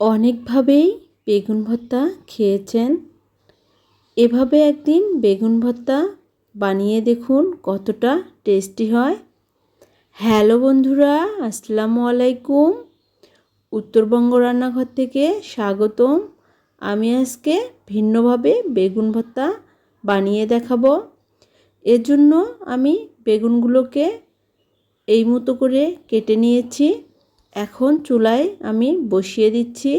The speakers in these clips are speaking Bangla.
অনেকভাবেই বেগুন ভর্তা খেয়েছেন। এভাবে একদিন বেগুন ভর্তা বানিয়ে দেখুন কতটা টেস্টি হয়। হ্যালো বন্ধুরা, আসসালামু আলাইকুম। উত্তরবঙ্গ রান্নাঘর থেকে স্বাগতম। আমি আজকে ভিন্নভাবে বেগুন ভর্তা বানিয়ে দেখাবো। এর জন্য আমি বেগুনগুলোকে এই মতো করে কেটে নিয়েছি। এখন চুলায় আমি বসিয়ে দিচ্ছি।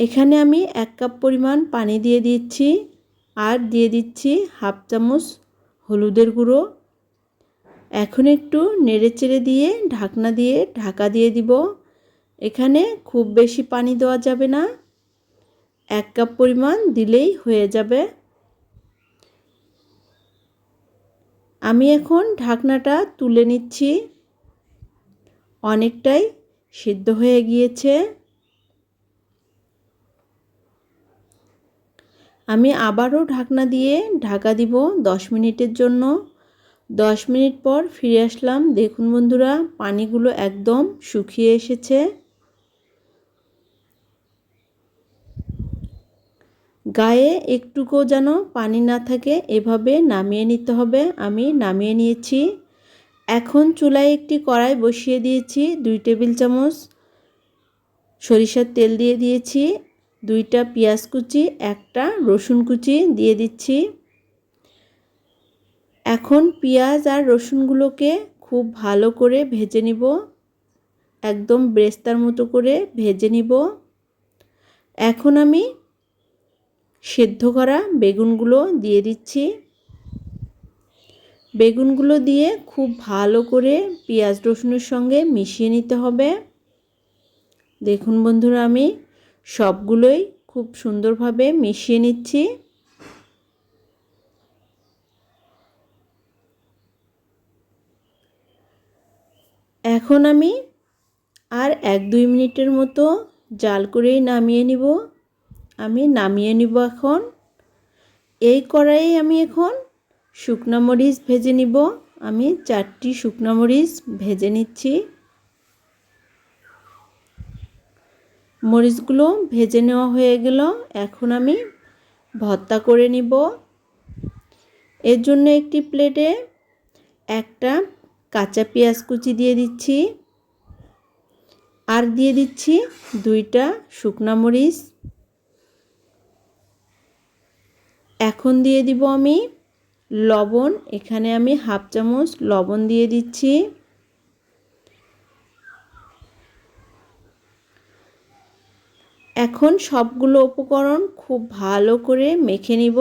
এখানে আমি এক কাপ পরিমাণ পানি দিয়ে দিচ্ছি আর দিয়ে দিচ্ছি হাফ চামচ হলুদের গুঁড়ো। এখন একটু নেড়ে চেড়ে দিয়ে ঢাকনা দিয়ে ঢাকা দিয়ে দিব। এখানে খুব বেশি পানি দেওয়া যাবে না। এক কাপ পরিমাণ দিলেই হয়ে যাবে। আমি এখন ঢাকনাটা তুলে নিচ্ছি। অনেকটাই সিদ্ধ হয়ে গিয়েছে। আমি আবারও ঢাকনা দিয়ে ঢাকা দিব দশ মিনিটের জন্য। দশ মিনিট পর ফিরে আসলাম। দেখুন বন্ধুরা, পানিগুলো একদম শুকিয়ে এসেছে। গায়ে একটুকু যেন পানি না থাকে, এভাবে নামিয়ে নিতে হবে। আমি নামিয়ে নিয়েছি। এখন চুলায় একটি কড়াই বসিয়ে দিয়েছি, দুই টেবিল চামচ সরিষার তেল দিয়ে দিয়েছি, দুইটা পেঁয়াজ কুচি, একটা রসুন কুচি দিয়ে দিচ্ছি। এখন পেঁয়াজ আর রসুনগুলোকে খুব ভালো করে ভেজে নিব, একদম ব্রেস্তার মতো করে ভেজে নিব। এখন আমি সেদ্ধ করা বেগুনগুলো দিয়ে দিচ্ছি। বেগুনগুলো দিয়ে খুব ভালো করে পেঁয়াজ রসুনের সঙ্গে মিশিয়ে নিতে হবে। দেখুন বন্ধুরা, আমি সবগুলোই খুব সুন্দরভাবে মিশিয়ে নিচ্ছি। এখন আমি আর এক দুই মিনিটের মতো জাল করেই নামিয়ে নিব। আমি নামিয়ে নিব এখন। এই কড়াইয়ে আমি এখন শুকনো মরিচ ভেজে নিব। আমি চারটি শুকনো মরিচ ভেজে নিচ্ছি। মরিচগুলো ভেজে নেওয়া হয়ে গেল। এখন আমি ভর্তা করে নিব। এর জন্য একটি প্লেটে একটা কাঁচা পেঁয়াজ কুচি দিয়ে দিচ্ছি। আর দিয়ে দিচ্ছি দুইটা শুকনা মরিচ। এখন দিয়ে দিব আমি লবণ, এখানে আমি হাফ চামচ লবণ দিয়ে দিচ্ছি। এখন সবগুলো উপকরণ খুব ভালো করে মেখে নিব।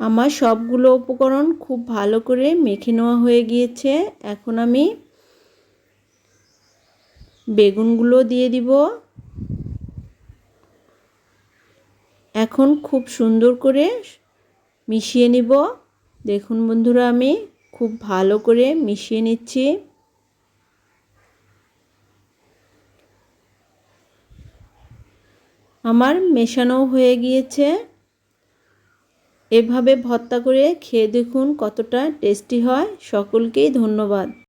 আমার সবগুলো উপকরণ খুব ভালো করে মেখে নেওয়া হয়ে গিয়েছে। এখন আমি বেগুনগুলো দিয়ে দিব। এখন খুব সুন্দর করে মিশিয়ে নিব। দেখুন বন্ধুরা, আমি খুব ভালো করে মিশিয়ে নিচ্ছি। আমার মেশানো হয়ে গিয়েছে। এভাবে ভর্তা করে খেয়ে দেখুন কতটা টেস্টি হয়। সকলকেই ধন্যবাদ।